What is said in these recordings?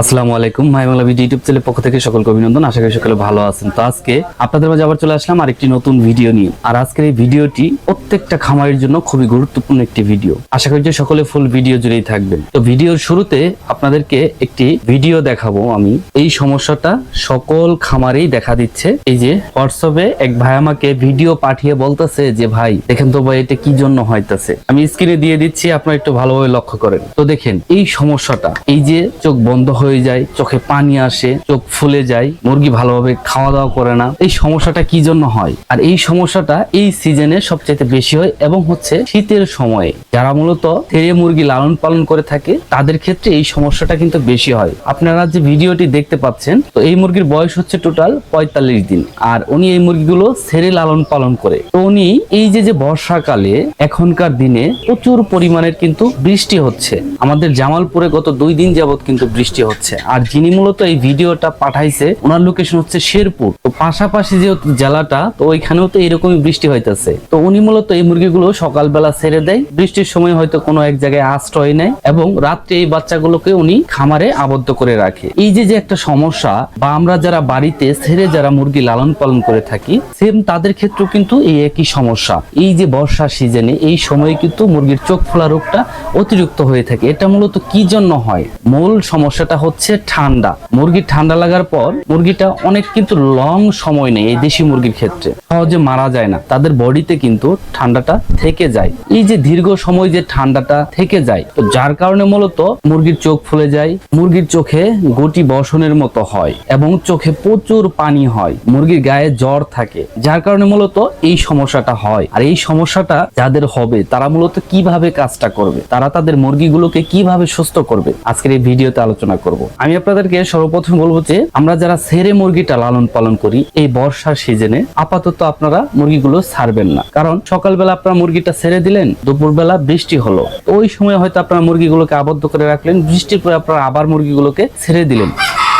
আসসালামু আলাইকুম মাই Bangla video YouTube চ্যানেলের পক্ষ থেকে সকলকে অভিনন্দন। আশা করি সকলে ভালো আছেন। তো আজকে আপনাদের মাঝে আবার চলে আসলাম আরেকটি নতুন ভিডিও নিয়ে। আর আজকের এই ভিডিওটি প্রত্যেকটা খামারের জন্য খুবই গুরুত্বপূর্ণ একটি ভিডিও। আশা করি যে সকলে ফুল ভিডিও জুড়েই থাকবেন। তো ভিডিওর শুরুতে আপনাদেরকে একটি ভিডিও দেখাবো আমি। এই সমস্যাটা সকল খামারেই দেখা দিচ্ছে। এই যে হোয়াটসঅ্যাপে এক ভাই আমাকে ভিডিও পাঠিয়ে বলতেছে যে, ভাই, দেখেন তো ভাই, এটা কি জন্য হইতাছে? আমি স্ক্রিনে দিয়ে দিচ্ছি, আপনারা একটু ভালোভাবে লক্ষ্য করেন। তো দেখেন, এই সমস্যাটা, এই যে চোখ বন্ধ হয়ে যায়, চোখে পানি আসে, চোখ ফুলে যায়, মুরগি ভালোভাবে খাওয়া দাওয়া করে না। এই সমস্যাটা কি জন্য হয়? আর এই সমস্যাটা এই সিজনে সবচাইতে বেশি হয় এবং হচ্ছে শীতের সময়ে। যারা মূলত থেরে মুরগি লালন পালন করে থাকে, তাদের ক্ষেত্রে এই সমস্যাটা কিন্তু বেশি হয়। আপনারা যে ভিডিওটি দেখতে পাচ্ছেন, তো এই মুরগির বয়স হচ্ছে টোটাল পঁয়তাল্লিশ দিন। আর উনি এই মুরগিগুলো ছেড়ে লালন পালন করে। তো উনি এই যে যে বর্ষাকালে, এখনকার দিনে প্রচুর পরিমাণের কিন্তু বৃষ্টি হচ্ছে। আমাদের জামালপুরে গত দুই দিন যাবত কিন্তু বৃষ্টি হচ্ছে। আর যিনি মূলত এই ভিডিওটা পাঠাইছে, ওনার লোকেশন হচ্ছে শেরপুর। তো পাশাপাশি যেহেতু জেলাটা, তো ওইখানেও তো এরকমই বৃষ্টি হইতেছে। তো উনি মূলত এই মুরগিগুলো সকালবেলা ছেড়ে দেয়। বৃষ্টির সময় হয়তো কোনো এক জায়গায় আশ্রয় নেয় এবং রাত্রে এই বাচ্চাগুলোকে উনি খামারে আবদ্ধ করে রাখে। এই যে যে একটা সমস্যা, বা আমরা যারা বাড়িতে ছেড়ে যারা মুরগি লালন পালন করে থাকি সেম তাদের ক্ষেত্রেও কিন্তু এই একই সমস্যা। এই যে বর্ষা সিজনে এই সময়ে কিন্তু মুরগির চোখ ফোলা রোগটা অতিরিক্ত হয়ে থাকে। এটা মূলত কি জন্য হয়? মূল সমস্যাটা হচ্ছে ঠান্ডা। মুরগির ঠান্ডা লাগার পর মুরগিটা অনেক কিন্তু লং সময় নেই এই দেশি মুরগির ক্ষেত্রে। সহজে মারা যায় না। তাদের বডিতে কিন্তু ঠান্ডাটা থেকে যায়। এই যে দীর্ঘ সময় যে ঠান্ডাটা থেকে যায়, তো যার কারণে মূলত মুরগির চোখ ফুলে যায়, মুরগির চোখে গটি বসনের মতো হয় এবং চোখে প্রচুর পানি হয়, মুরগির গায়ে জ্বর থাকে। যার কারণে মূলত এই সমস্যাটা হয়। আর এই সমস্যাটা যাদের হবে, তারা মূলত কীভাবে কাজটা করবে? তারা তাদের মুরগিগুলোকে কীভাবে সুস্থ করবে? আজকের এই ভিডিওতে আলোচনা করব। আমি আপনাদেরকে সর্বপ্রথম বলব যে, আমরা যারা সেরে মুরগিটা লালন পালন করি, এই বর্ষার সিজনে আপাতত আপনারা মুরগিগুলো ছাড়বেন না। কারণ সকালবেলা আপনারা মুরগিটা ছেড়ে দিলেন, দুপুরবেলা বৃষ্টি হলো। ওই সময় হয়তো আপনারা মুরগিগুলোকে আবদ্ধ করে রাখলেন, বৃষ্টির পরে আপনারা আবার মুরগিগুলোকে ছেড়ে দিলেন।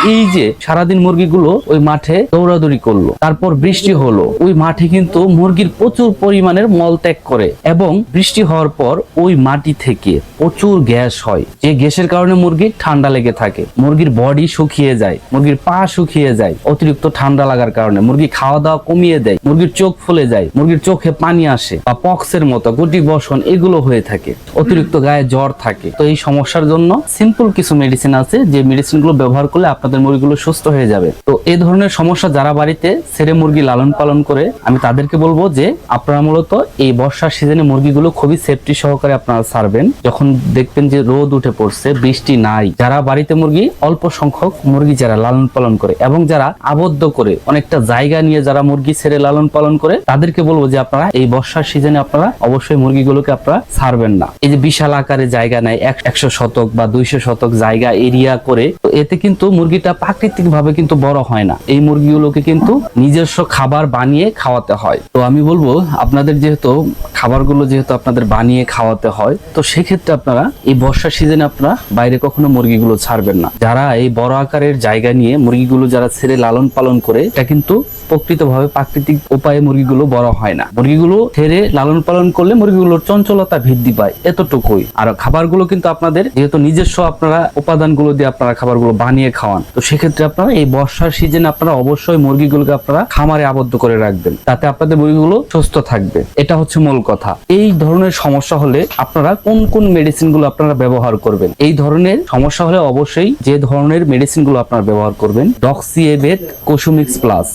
এই যে সারাদিন মুরগিগুলো ওই মাঠে দৌড়াদৌড়ি করল, তারপর বৃষ্টি হলো, ওই মাঠে কিন্তু মুরগির প্রচুর পরিমাণের মল ত্যাগ করে এবং বৃষ্টি হওয়ার পর ওই মাটি থেকে প্রচুর গ্যাস হয়। যে গ্যাসের কারণে মুরগির ঠান্ডা লেগে থাকে, মুরগির বডি শুকিয়ে যায়, মুরগির পা শুকিয়ে যায়, অতিরিক্ত ঠান্ডা লাগার কারণে মুরগি খাওয়া দাওয়া কমিয়ে দেয়, মুরগির চোখ ফুলে যায়, মুরগির চোখে পানি আসে বা পক্সের মতো গুটি বসন এগুলো হয়ে থাকে, অতিরিক্ত গায়ে জ্বর থাকে। তো এই সমস্যার জন্য সিম্পল কিছু মেডিসিন আছে, যে মেডিসিনগুলো ব্যবহার করলে আপনাদের মুরগিগুলো সুস্থ হয়ে যাবে। তো এই ধরনের সমস্যা যারা বাড়িতে ছেড়ে মুরগি লালন পালন করে, আমি তাদেরকে বলব যে, আপনারা মূলত এই বর্ষার সিজনে মুরগিগুলো খুবই সেফটি সহকারে আপনারা ছাড়বেন। যখন দেখবেন যে রোদ উঠে পড়ছে, বৃষ্টি নাই, যারা বাড়িতে মুরগি অল্প সংখ্যক মুরগি যারা লালন পালন করে এবং যারা আবদ্ধ করে অনেকটা জায়গা নিয়ে যারা মুরগি ছেড়ে লালন পালন করে, তাদেরকে বলব যে, আপনারা এই বর্ষার সিজনে আপনারা অবশ্যই মুরগিগুলোকে আপনারা ছাড়বেন না। এই যে বিশাল আকারে জায়গা নেয় একশো শতক বা দুইশো শতক জায়গা এরিয়া করে, তো এতে কিন্তু মুরগিটা প্রাকৃতিক ভাবে কিন্তু বড় হয় না। এই মুরগিগুলোকে কিন্তু নিজস্ব খাবার বানিয়ে খাওয়াতে হয়। তো আমি বলব, আপনাদের যেহেতু খাবারগুলো যেহেতু আপনাদের বানিয়ে খাওয়াতে হয়, তো সেক্ষেত্রে আপনারা এই বর্ষার সিজনে আপনারা বাইরে কখনো মুরগিগুলো ছাড়বেন না। যারা এই বড় আকারের জায়গা নিয়ে মুরগিগুলো যারা ছেড়ে লালন পালন করে, এটা কিন্তু প্রকৃতভাবে প্রাকৃতিক উপায়ে মুরগিগুলো বড় হয় না। মুরগিগুলো ছেড়ে লালন পালন করলে মুরগিগুলোর চঞ্চলতা বৃদ্ধি পায়। এতটুকুই। আর খাবারগুলো কিন্তু আপনাদের, যেহেতু নিজস্ব আপনারা উপাদানগুলো দিয়ে আপনারা খাবারগুলো বানিয়ে খাওয়ান, তো সেক্ষেত্রে আপনারা এই বর্ষার সিজনে আপনারা অবশ্যই মুরগিগুলোকে আপনারা খামারে আবদ্ধ করে রাখবেন, তাতে আপনাদের মুরগিগুলো সুস্থ থাকবে। এটা হচ্ছে মূল কথা। এই ধরনের সমস্যা হলে আপনারা কোন কোন মেডিসিনগুলো আপনারা ব্যবহার করবেন? এই ধরনের সমস্যা হলে অবশ্যই যে ধরনের মেডিসিনগুলো আপনারা ব্যবহার করবেন ডক্সিএবেট কোসুমিক্স প্লাস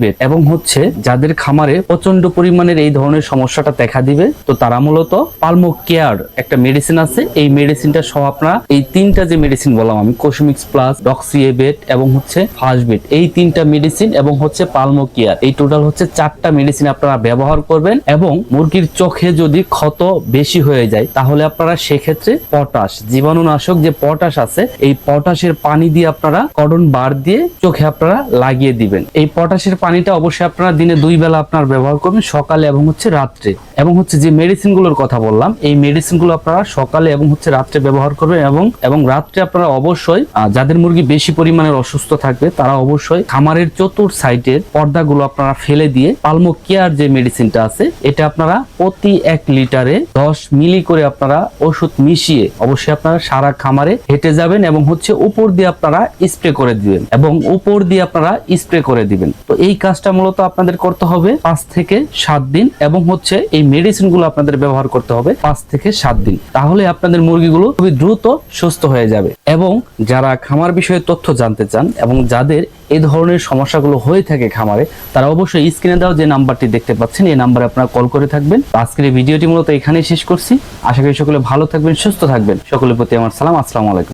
ফাসবেট এবং হচ্ছে যাদের খামারে প্রচণ্ড পরিমাণের এই ধরনের সমস্যাটা দেখা দিবে, তো তারা মূলত পালমো কেয়ার একটা মেডিসিন আছে। এই মেডিসিনটা সহ আপনারা এই তিনটা যে মেডিসিন বললাম আমি কোসুমিক্স প্লাস ডক্সিএবেট এবং হচ্ছে ফাসবেট এই তিনটা মেডিসিন এবং হচ্ছে পালমো কেয়ার, এই টোটাল হচ্ছে চারটা মেডিসিন আপনারা ব্যবহার করবেন এবং মুরগির চোখে যদি ক্ষত বেশি হয়ে যায়, তাহলে আপনারা সেক্ষেত্রে পটাশ, জীবাণুনাশক যে পটাশ আছে, এই পটাশের পানি দিয়ে আপনারা কটন বার দিয়ে চোখে আপনারা লাগিয়ে দিবেন। এই পটাশের পানিটা অবশ্যই আপনারা দিনে দুই বেলা আপনার ব্যবহার করবেন, সকালে এবং হচ্ছে রাত্রে। এবং হচ্ছে যে মেডিসিনগুলোর কথা বললাম, এই মেডিসিনগুলো আপনারা সকালে এবং হচ্ছে রাত্রে ব্যবহার করবেন এবং এবং রাত্রে আপনারা অবশ্যই যাদের মুরগি বেশি পরিমাণ পরিমাণের অসুস্থ থাকবে, তারা অবশ্যই খামারের চতুর সাইডের পর্দাগুলো আপনারা ফেলে দিয়ে পালমো কেয়ার যে মেডিসিনটা আছে, এটা আপনারা প্রতি এক লিটারে দশ মিলি করে আপনারা ওষুধ মিশিয়ে অবশ্যই আপনারা সারা খামারে হেঁটে যাবেন এবং হচ্ছে উপর দিয়ে আপনারা স্প্রে করে দিবেন এবং উপর দিয়ে আপনারা স্প্রে করে দিবেন। তো এই কাজটা মূলত আপনাদের করতে হবে পাঁচ থেকে সাত দিন এবং হচ্ছে এই মেডিসিনগুলো আপনাদের ব্যবহার করতে হবে পাঁচ থেকে সাত দিন। তাহলে আপনাদের মুরগিগুলো খুবই দ্রুত সুস্থ হয়ে যাবে এবং যারা খামার বিষয়ে তথ্য জানতে চান এবং যাদের এই ধরনের সমস্যাগুলো হয়ে থাকে খামারে, তারা অবশ্যই স্ক্রিনে দেওয়া যে নাম্বারটি দেখতে পাচ্ছেন, এই নাম্বারে আপনারা কল করে থাকবেন। আজকের এই ভিডিওটি মূলত এখানেই শেষ করছি। আশা করি সকলে ভালো থাকবেন, সুস্থ থাকবেন। সকলের প্রতি আমার সালাম, আসসালামু আলাইকুম।